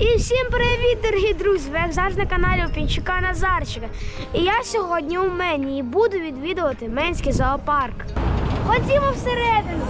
І всім привіт, дорогі друзі! Ви як завжди на каналі Опінчука Назарчика. І я сьогодні у Мені і буду відвідувати Менський зоопарк. Ходімо всередину.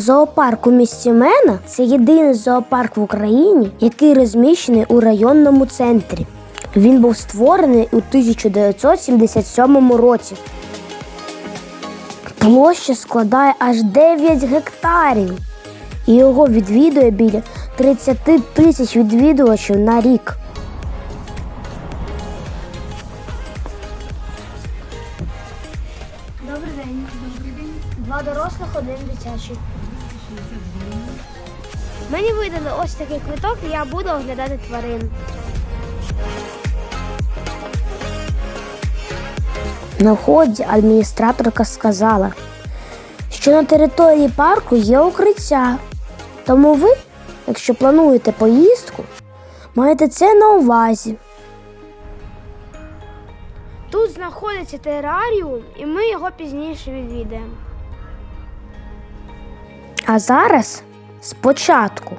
Зоопарк у місті Мена це єдиний зоопарк в Україні, який розміщений у районному центрі. Він був створений у 1977 році. Площа складає аж 9 гектарів. І його відвідує біля 30 тисяч відвідувачів на рік. Добрий день. Добрий день. Два дорослих, один дитячий. Мені видали ось такий квиток, і я буду оглядати тварин. На вході адміністраторка сказала, що на території парку є укриття. Тому ви, якщо плануєте поїздку, маєте це на увазі. Тут знаходиться тераріум, і ми його пізніше відвідаємо. А зараз спочатку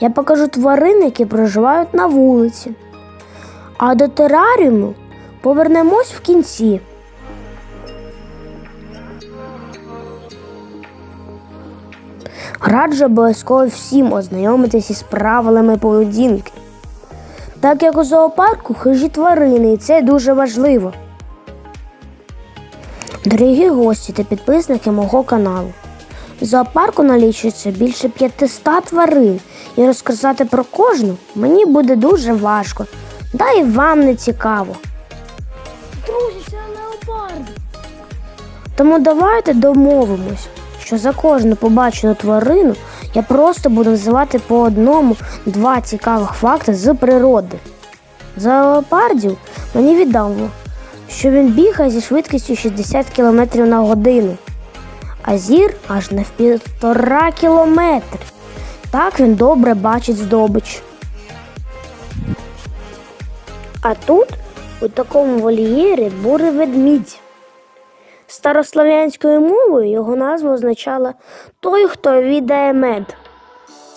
я покажу тварин, які проживають на вулиці. А до тераріуму повернемось в кінці. Раджу обов'язково всім ознайомитися із правилами поведінки. Так як у зоопарку хижі тварини, і це дуже важливо. Дорогі гості та підписники мого каналу. В зоопарку налічується більше 500 тварин, і розказати про кожну мені буде дуже важко, та й вам не цікаво. Друзі, це леопарди. Тому давайте домовимось, що за кожну побачену тварину я просто буду називати по одному два цікавих факти з природи. За леопардів мені відомо, що він бігає зі швидкістю 60 км на годину, а зір аж на півтора кілометри. Так він добре бачить здобич. А тут, у такому вольєрі, бурий ведмідь. Старослов'янською мовою його назва означала той, хто віддає мед.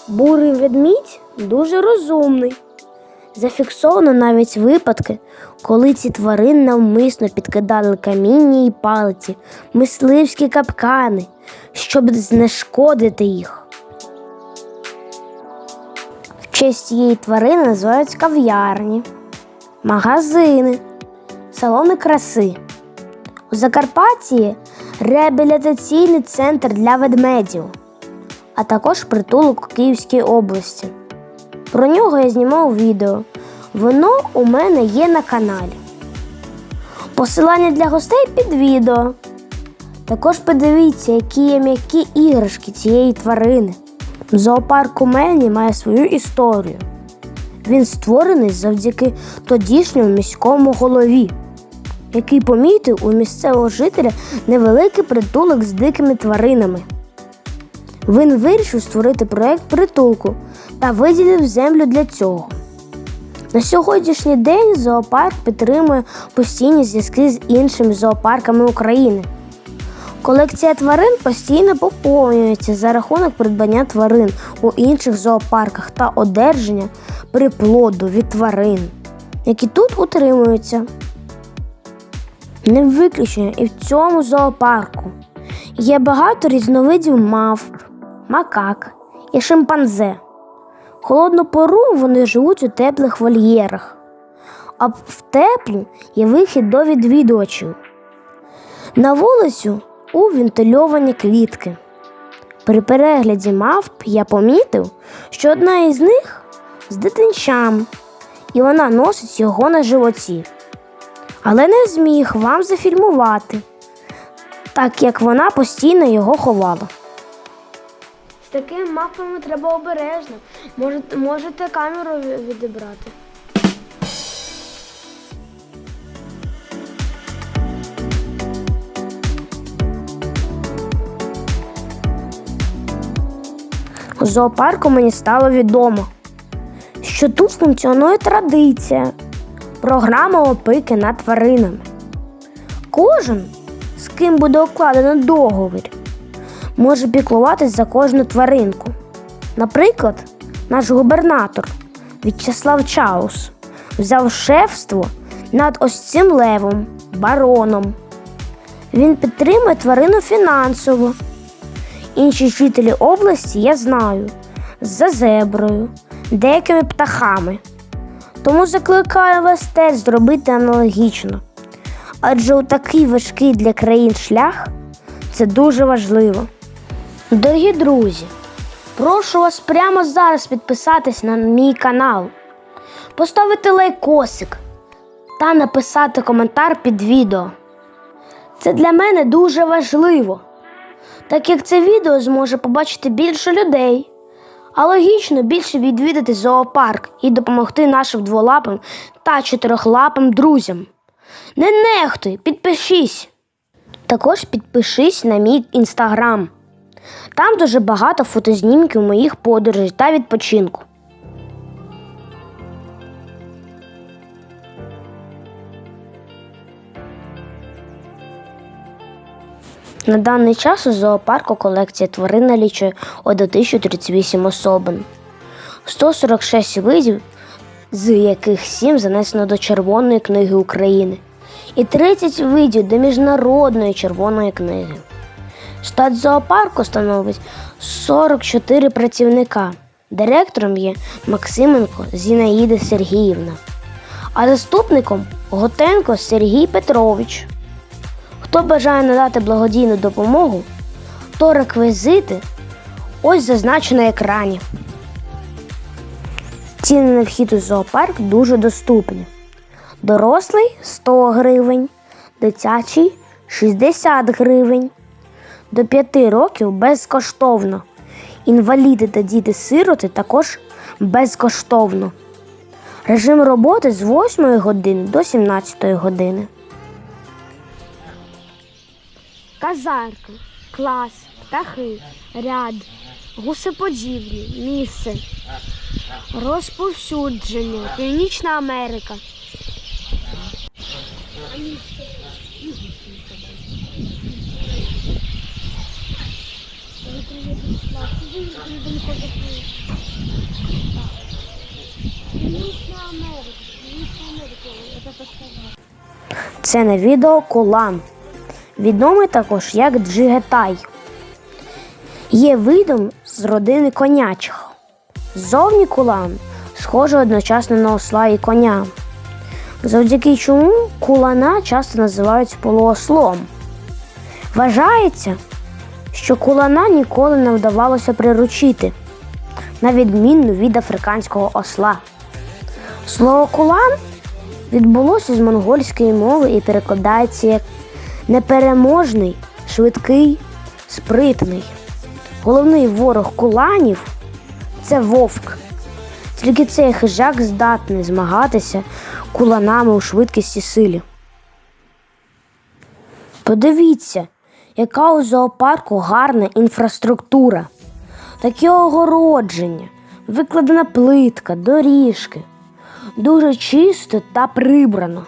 Бурий ведмідь дуже розумний. Зафіксовано навіть випадки, коли ці тварини навмисно підкидали каміння і палиці, мисливські капкани, щоб знешкодити їх. В честь цієї тварини називають кав'ярні, магазини, салони краси. У Закарпатті реабілітаційний центр для ведмедів, а також притулок у Київській області. Про нього я знімав відео. Воно у мене є на каналі. Посилання для гостей під відео. Також подивіться, які є м'які іграшки цієї тварини. Зоопарк у Мельні має свою історію. Він створений завдяки тодішньому міському голові який помітив у місцевого жителя невеликий притулок з дикими тваринами. Він вирішив створити проєкт притулку та виділив землю для цього. На сьогоднішній день зоопарк підтримує постійні зв'язки з іншими зоопарками України. Колекція тварин постійно поповнюється за рахунок придбання тварин у інших зоопарках та одержання приплоду від тварин, які тут утримуються. Не виключення і в цьому зоопарку. Є багато різновидів мавп, макак і шимпанзе. Холодну пору вони живуть у теплих вольєрах, а в теплу є вихід до відвідувачів. На вулицю у вентильовані клітки. При перегляді мавп я помітив, що одна із них з дитинчам, і вона носить його на животі але не зміг вам зафільмувати, так як вона постійно його ховала. З такими мапами треба обережно. Можете, можете камеру відібрати. У зоопарку мені стало відомо, що тут функціонує традиція програма опіки над тваринами. Кожен, з ким буде укладено договір, може піклуватись за кожну тваринку. Наприклад, наш губернатор В'ячеслав Чаус взяв шефство над ось цим левом, бароном. Він підтримує тварину фінансово. Інші жителі області я знаю за зеброю, деякими птахами. Тому закликаю вас теж зробити аналогічно. Адже у такий важкий для країн шлях це дуже важливо. Дорогі друзі, прошу вас прямо зараз підписатись на мій канал, поставити лайкосик та написати коментар під відео. Це для мене дуже важливо, так як це відео зможе побачити більше людей, а логічно більше відвідати зоопарк і допомогти нашим дволапим та чотирьохлапим друзям. Не нехтуй, підпишись. Також підпишись на мій інстаграм. Там дуже багато фотознімків моїх подорожей та відпочинку. На даний час у зоопарку колекція тварин налічує 1038 особин, 146 видів, з яких 7 занесено до Червоної книги України, і 30 видів до Міжнародної червоної книги. Штат зоопарку становить 44 працівника. Директором є Максименко Зінаїда Сергіївна, а заступником Готенко Сергій Петрович. Хто бажає надати благодійну допомогу, то реквізити ось зазначено на екрані. Ціни на вхід у зоопарк дуже доступні. Дорослий 100 гривень, дитячий 60 гривень. До 5 років безкоштовно. Інваліди та діти-сироти також безкоштовно. Режим роботи з 8 години до 17 години. Казарка, клас, птахи, ряд, гусеподібні, місце, розповсюдження, Північна Америка. Це на відео Колан, відомий також як Джигетай. Є видом з родини конячих. Зовні кулан схожий одночасно на осла і коня, завдяки чому кулана часто називають полуослом. Вважається, що кулана ніколи не вдавалося приручити, на відмінну від африканського осла. Слово кулан відбулося з монгольської мови і перекладається як непереможний, швидкий, спритний. Головний ворог куланів це вовк. Тільки цей хижак здатний змагатися куланами у швидкісті силі. Подивіться, яка у зоопарку гарна інфраструктура, таке огородження, викладена плитка, доріжки. Дуже чисто та прибрано.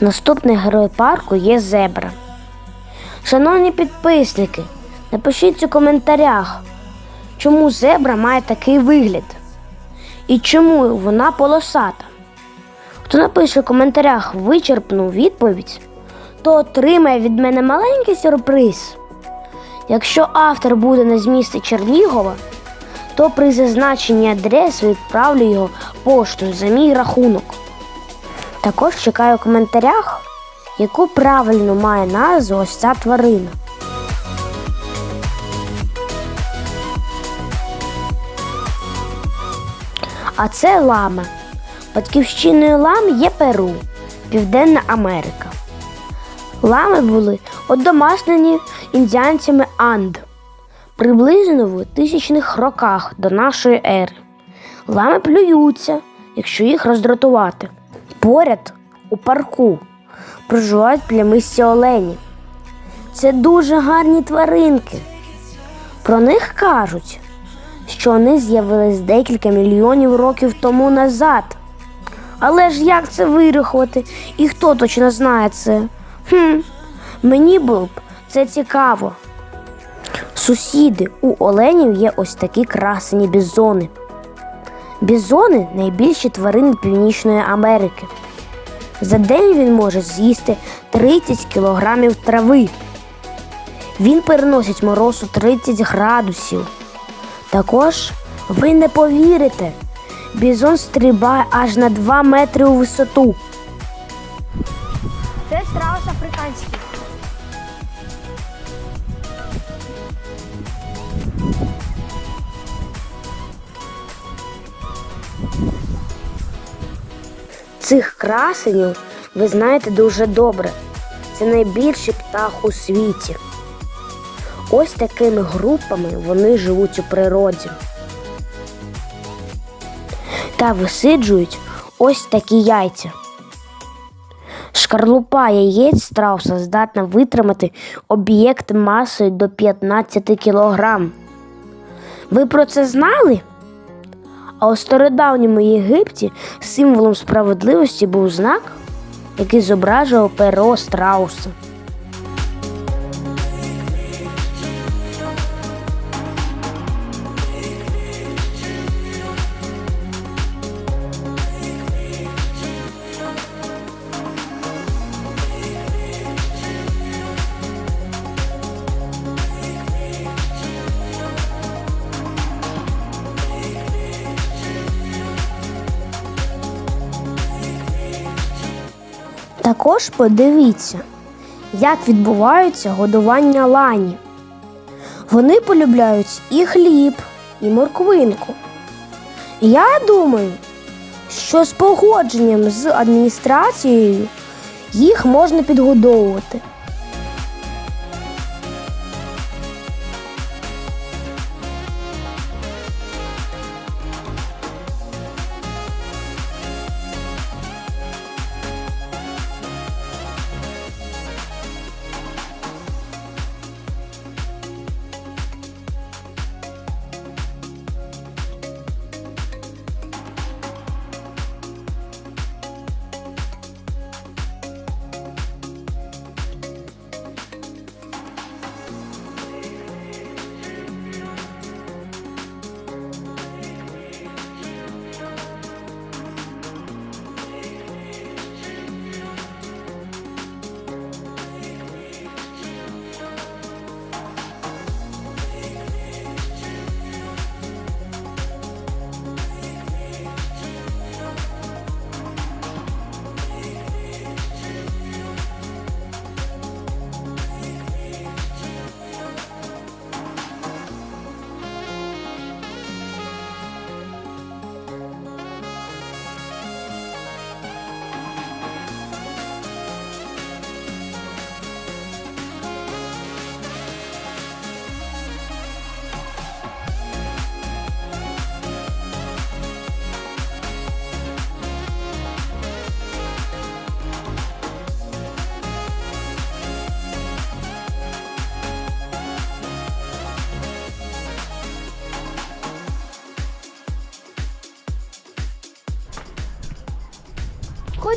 Наступний герой парку є зебра. Шановні підписники, напишіть у коментарях, чому зебра має такий вигляд і чому вона полосата. Хто напише в коментарях вичерпну відповідь, то отримає від мене маленький сюрприз. Якщо автор буде на змісті Чернігова, то при зазначенні адреси відправлю його поштою за мій рахунок. Також чекаю в коментарях, яку правильно має назву ось ця тварина. А це лама. Батьківщиною лам є Перу, Південна Америка. Лами були одомаснені індіанцями Анд приблизно в тисячних роках до нашої ери. Лами плюються, якщо їх роздратувати. Поряд у парку проживають плямисті олені. Це дуже гарні тваринки. Про них кажуть, що вони з'явились декілька мільйонів років тому назад. Але ж як це вирахувати? І хто точно знає це? Хм, мені було б це цікаво. Сусіди у оленів є ось такі красені бізони. Бізони найбільші тварини Північної Америки. За день він може з'їсти 30 кілограмів трави. Він переносить мороз у 30 градусів. Також ви не повірите, бізон стрибає аж на 2 метри у висоту. Цих красенів ви знаєте дуже добре. Це найбільший птах у світі. Ось такими групами вони живуть у природі. Та висиджують ось такі яйця. Шкарлупа яєць страуса здатна витримати об'єкт масою до 15 кілограм. Ви про це знали? А у стародавньому Єгипті символом справедливості був знак, який зображував перо страуса. Також подивіться, як відбувається годування лані. Вони полюбляють і хліб, і морквинку. Я думаю, що з погодженням з адміністрацією їх можна підгодовувати.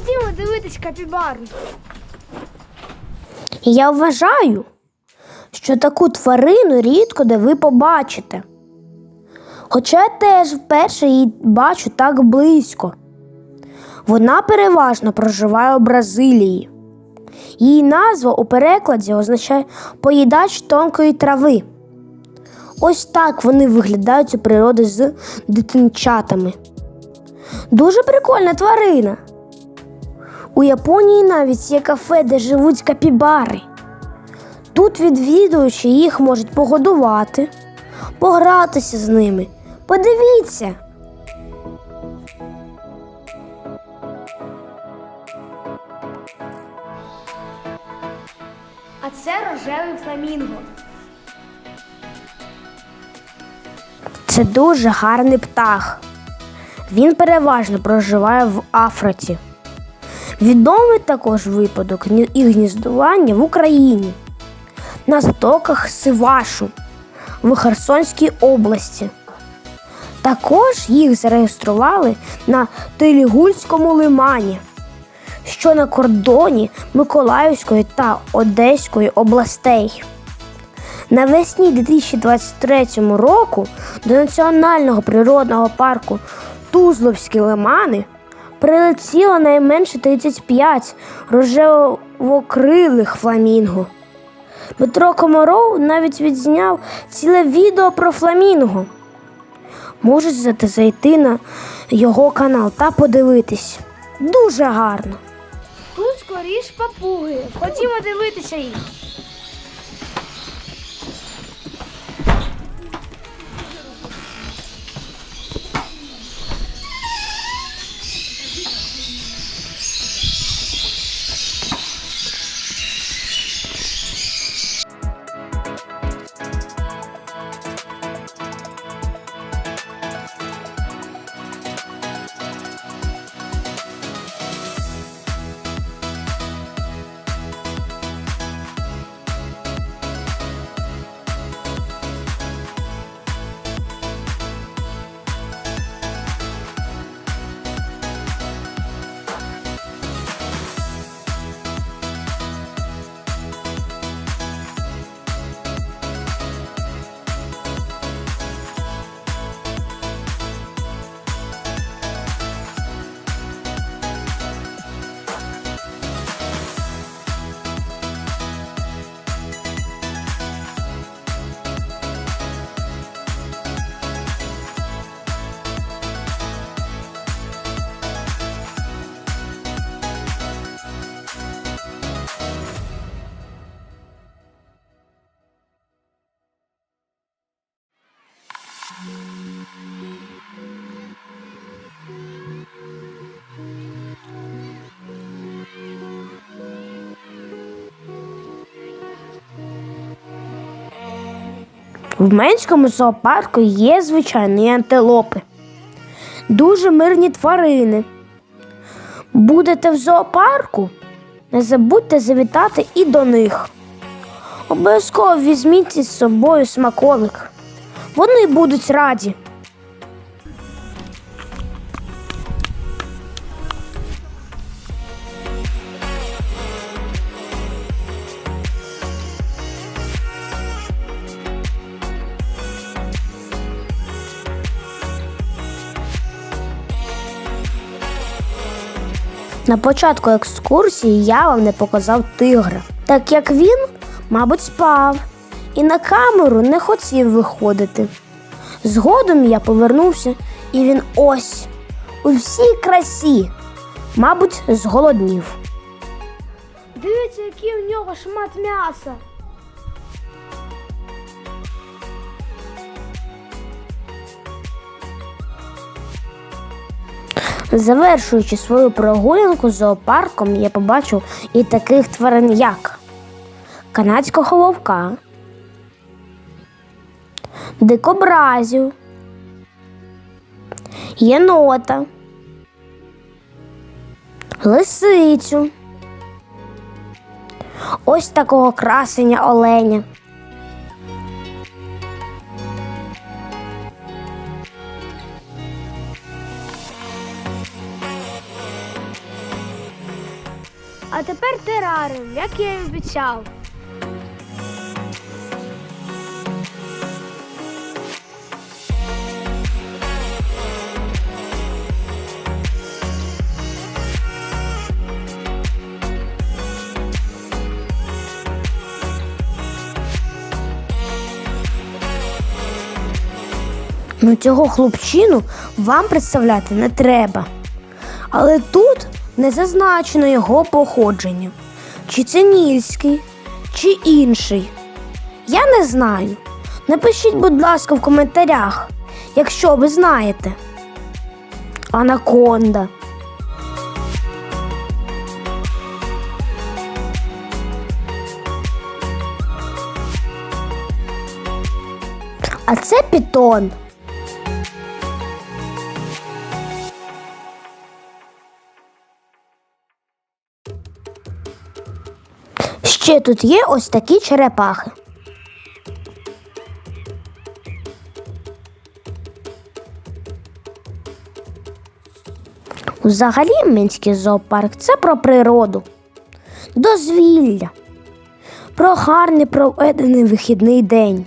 Ходімо дивитись капібару. Я вважаю, що таку тварину рідко де ви побачите. Хоча я теж вперше її бачу так близько. Вона переважно проживає у Бразилії. Її назва у перекладі означає поїдач тонкої трави. Ось так вони виглядають у природі з дитинчатами. Дуже прикольна тварина. У Японії навіть є кафе, де живуть капібари. Тут відвідувачі їх можуть погодувати, погратися з ними. Подивіться. А це рожевий фламінго. Це дуже гарний птах. Він переважно проживає в Африці. Відомий також випадок їх гніздування в Україні на затоках Сивашу в Херсонській області. Також їх зареєстрували на Телігульському лимані, що на кордоні Миколаївської та Одеської областей. Навесні 2023 року до Національного природного парку Тузловські лимани прилетіло найменше 35 рожевокрилих фламінго. Дмитро Комаров навіть відзняв ціле відео про фламінго. Можете зайти на його канал та подивитись. Дуже гарно. Тут скоріш папуги. Ходімо дивитися їх. В Менському зоопарку є звичайні антилопи. Дуже мирні тварини. Будете в зоопарку? Не забудьте завітати і до них. Обов'язково візьміть із собою смаколик. Вони будуть раді. На початку екскурсії я вам не показав тигра, так як він, мабуть, спав і на камеру не хотів виходити. Згодом я повернувся, і він ось у всій красі, мабуть, зголоднів. Дивіться, який у нього шмат м'яса. Завершуючи свою прогулянку зоопарком, я побачив і таких тварин, як канадського вовка, дикобразів, єнота, лисицю, ось такого красення оленя. Тепер як я і обіцяв. Ну цього хлопчину вам представляти не треба. Але тут не зазначено його походження. Чи це нільський, чи інший. Я не знаю. Напишіть, будь ласка, в коментарях, якщо ви знаєте. Анаконда. А це пітон. Ще тут є ось такі черепахи. Взагалі Мінський зоопарк це про природу, дозвілля, про гарний проведений вихідний день.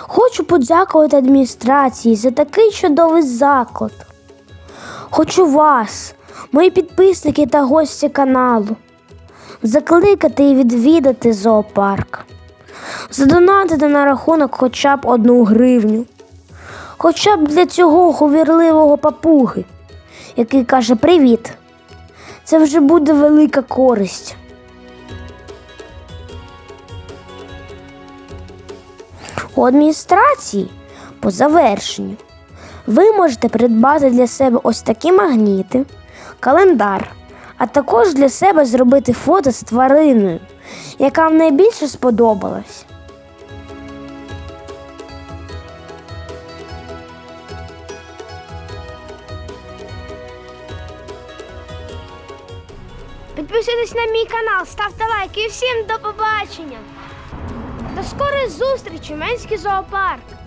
Хочу подякувати адміністрації за такий чудовий заклад. Хочу вас, мої підписники та гості каналу, закликати і відвідати зоопарк, задонатити на рахунок хоча б одну гривню, хоча б для цього говірливого папуги, який каже Привіт. Це вже буде велика користь. У адміністрації по завершенню ви можете придбати для себе ось такі магніти, календар, а також для себе зробити фото з твариною, яка вам найбільше сподобалась. Підписуйтесь на мій канал, ставте лайки і всім до побачення. До скорої зустрічі, Менський зоопарк.